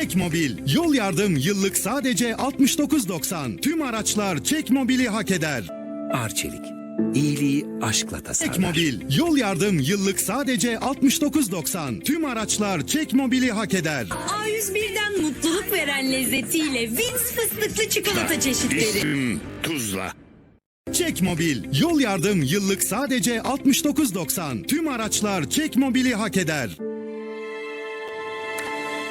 Çekmobil, yol yardım yıllık sadece 69.90. Tüm araçlar Çekmobil'i hak eder. Arçelik. İyiliği aşkla tasarlar. Çekmobil, yol yardım yıllık sadece 69.90. Tüm araçlar Çekmobil'i hak eder. A101'den mutluluk veren lezzetiyle Wins fıstıklı çikolata çeşitleri. Tüm tuzla. Çekmobil, yol yardım yıllık sadece 69.90. Tüm araçlar Çekmobil'i hak eder.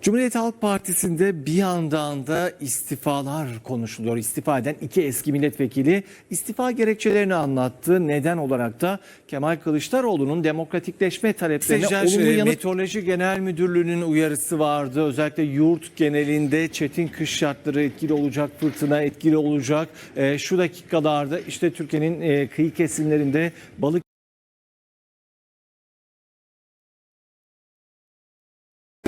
Cumhuriyet Halk Partisi'nde bir yandan da istifalar konuşuluyor. İstifa eden iki eski milletvekili istifa gerekçelerini anlattı. Neden olarak da Kemal Kılıçdaroğlu'nun demokratikleşme taleplerine Sejder, olumlu e, yanıt Meteoroloji Genel Müdürlüğü'nün uyarısı vardı. Özellikle yurt genelinde çetin kış şartları etkili olacak, fırtına etkili olacak. E, şu dakikalarda işte Türkiye'nin e, kıyı kesimlerinde balık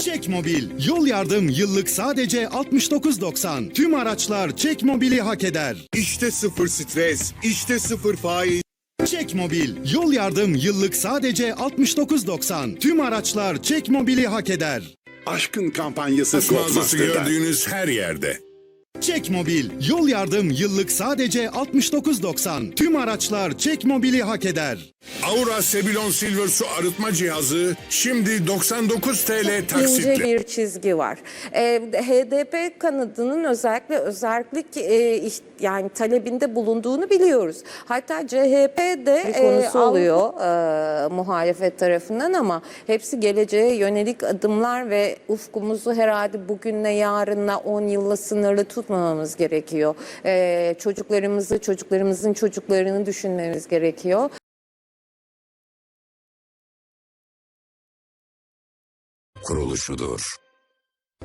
Çekmobil, yol yardım yıllık sadece 69.90. Tüm araçlar Çekmobil'i hak eder. İşte sıfır stres, işte sıfır faiz. Çekmobil, yol yardım yıllık sadece 69.90. Tüm araçlar Çekmobil'i hak eder. Aşkın kampanyası mağazası gördüğünüz her yerde. Çekmobil, yol yardım yıllık sadece 69.90. Tüm araçlar Çekmobil'i hak eder. Aura Sebilon Silver Su arıtma cihazı şimdi 99 TL ince taksitle. bir çizgi var. Ee, HDP kanadının özellikle özellik e, yani talebinde bulunduğunu biliyoruz. Hatta CHP de Bir konusu e, al- oluyor. e, muhalefet tarafından ama hepsi geleceğe yönelik adımlar ve ufkumuzu herhalde bugünle yarınla 10 yılla sınırlı tutmamamız gerekiyor. E, çocuklarımızı, çocuklarımızın çocuklarını düşünmemiz gerekiyor. Kuruluşudur.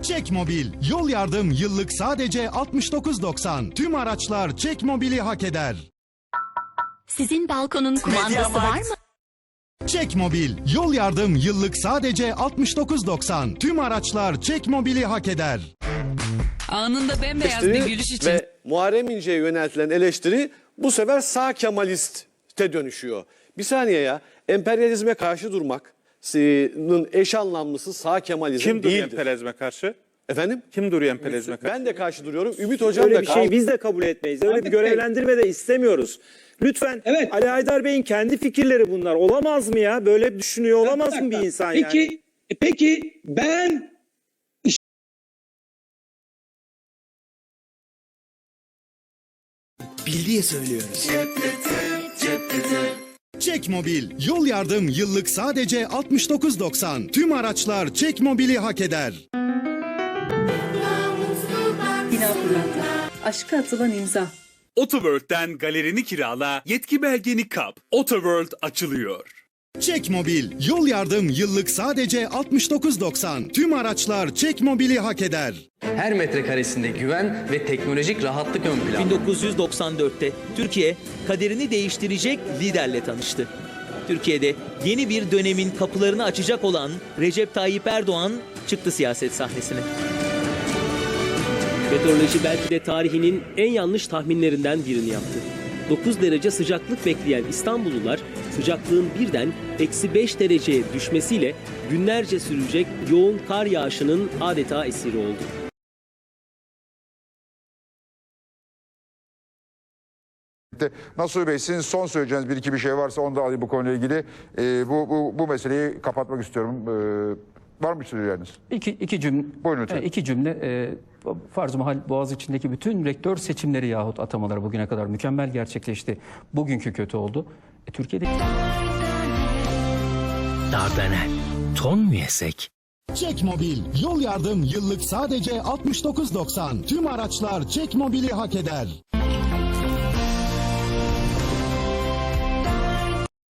Çekmobil, yol yardım yıllık sadece 69.90. Tüm araçlar Çekmobil'i hak eder. Sizin balkonun kumandası var mı? Çekmobil, yol yardım yıllık sadece 69.90. Tüm araçlar Çekmobil'i hak eder. Anında bembeyaz bir eleştiri gülüş için ve Muharrem İnce'ye yöneltilen eleştiri bu sefer sağ Kemalist'e dönüşüyor. Bir saniye ya, emperyalizme karşı durmak'nın eş anlamlısı sağ Kemalizm Kim duruyor değildir. emperyalizme karşı? Efendim? Kim duruyor emperyalizme karşı? Ben de karşı duruyorum. Ümit Hocam Öyle da bir karşı. şey biz de kabul etmeyiz. Öyle bir görevlendirme de istemiyoruz. Lütfen Ali Haydar Bey'in kendi fikirleri bunlar. Olamaz mı ya? Böyle düşünüyor olamaz mı bir insan yani? Peki, peki ben bildiği söylüyoruz. Çekmobil, yol yardım yıllık sadece 69.90. Tüm araçlar Çekmobil'i hak eder. aşka atılan imza. Autoworld'den galerini kirala, yetki belgeni kap. Autoworld açılıyor. Çekmobil, yol yardım yıllık sadece 69.90. Tüm araçlar Çekmobil'i hak eder. Her metrekaresinde güven ve teknolojik rahatlık ön planda. 1994'te Türkiye kaderini değiştirecek liderle tanıştı. Türkiye'de yeni bir dönemin kapılarını açacak olan Recep Tayyip Erdoğan çıktı siyaset sahnesine. Meteoroloji belki de tarihinin en yanlış tahminlerinden birini yaptı. 9 derece sıcaklık bekleyen İstanbullular sıcaklığın birden eksi 5 dereceye düşmesiyle günlerce sürecek yoğun kar yağışının adeta esiri oldu. Nasuh Bey sizin son söyleyeceğiniz bir iki bir şey varsa onu da alayım bu konuyla ilgili. Ee, bu, bu, bu meseleyi kapatmak istiyorum. Ee, var mı söyleyeceğiniz? İki, iki cümle, Buyurun lütfen. e, iki cümle e, farz mahal boğaz içindeki bütün rektör seçimleri yahut atamaları bugüne kadar mükemmel gerçekleşti. Bugünkü kötü oldu. E, Türkiye'de Dardanel. Ton mu yesek? Çekmobil, yol yardım yıllık sadece 69.90. Tüm araçlar Çekmobil'i hak eder.